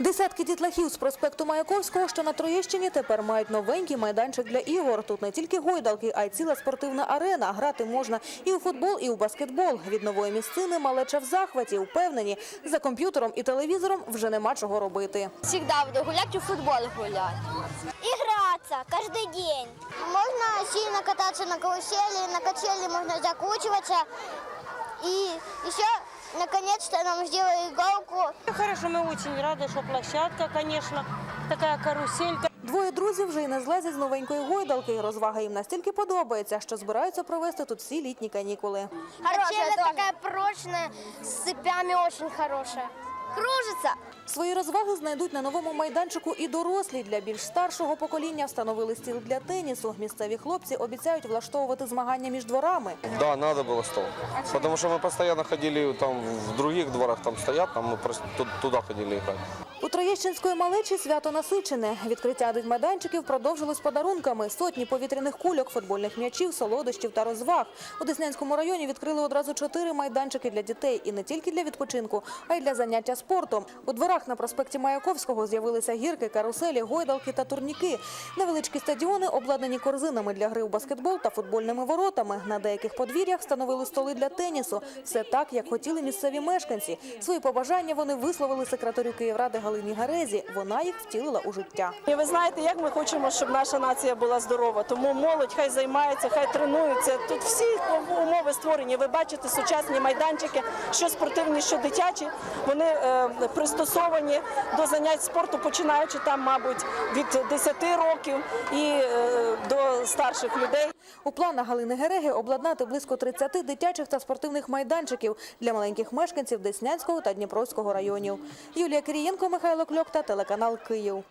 Десятки дітлахів з проспекту Маяковського, що на Троєщині, тепер мають новенький майданчик для ігор. Тут не тільки гойдалки, а й ціла спортивна арена. Грати можна і у футбол, і у баскетбол. Від нової місцини малеча в захваті. Впевнені, за комп'ютером і телевізором вже нема чого робити. Всегда буду гулять и в футбол гулять. Играться каждый день. Можно сильно кататься на карусели, на качели можно закручиваться. И еще, наконец-то, нам сделали иголку. Хорошо, мы очень рады, что площадка, конечно, такая каруселька. Двоє друзів вже й не злезять з новенької гойдалки. Розвага їм настільки подобається, що збираються провести тут всі літні канікули. Хороша, така прочна, з цепями дуже хорошая Кружится. Свої розваги знайдуть на новому майданчику і дорослі. Для більш старшого покоління встановили стіл для тенісу. Місцеві хлопці обіцяють влаштовувати змагання між дворами. Да, надо было стол. Потому что мы постоянно ходили там в других дворах, там стоят, там мы просто ту- туда ходили играть. У Троєщинської малечі свято насичене. Відкриття майданчиків продовжилось подарунками. Сотні повітряних кульок, футбольних м'ячів, солодощів та розваг. У Деснянському районі відкрили одразу чотири майданчики для дітей. І не тільки для відпочинку, а й для заняття спортом. У дворах на проспекті Маяковського з'явилися гірки, каруселі, гойдалки та турніки. Невеличкі стадіони обладнані корзинами для гри у баскетбол та футбольними воротами. На деяких подвір'ях встановили столи для тенісу. Все так, як хотіли місцеві мешканці. Свої побажання вони висловили секретарю Київради Галині Гарезі. Вона їх втілила у життя. І ви знаєте, як ми хочемо, щоб наша нація була здорова. Тому молодь хай займається, хай тренується. Тут всі умови створені. Ви бачите сучасні майданчики, що спортивні, що дитячі. Вони е, пристосовані до занять спорту, починаючи там, мабуть, від 10 років і е, до старших людей. У планах Галини Гереги обладнати близько 30 дитячих та спортивних майданчиків для маленьких мешканців Деснянського та Дніпровського районів. Юлія Кирієнко, Михайло Кльок та телеканал Київ.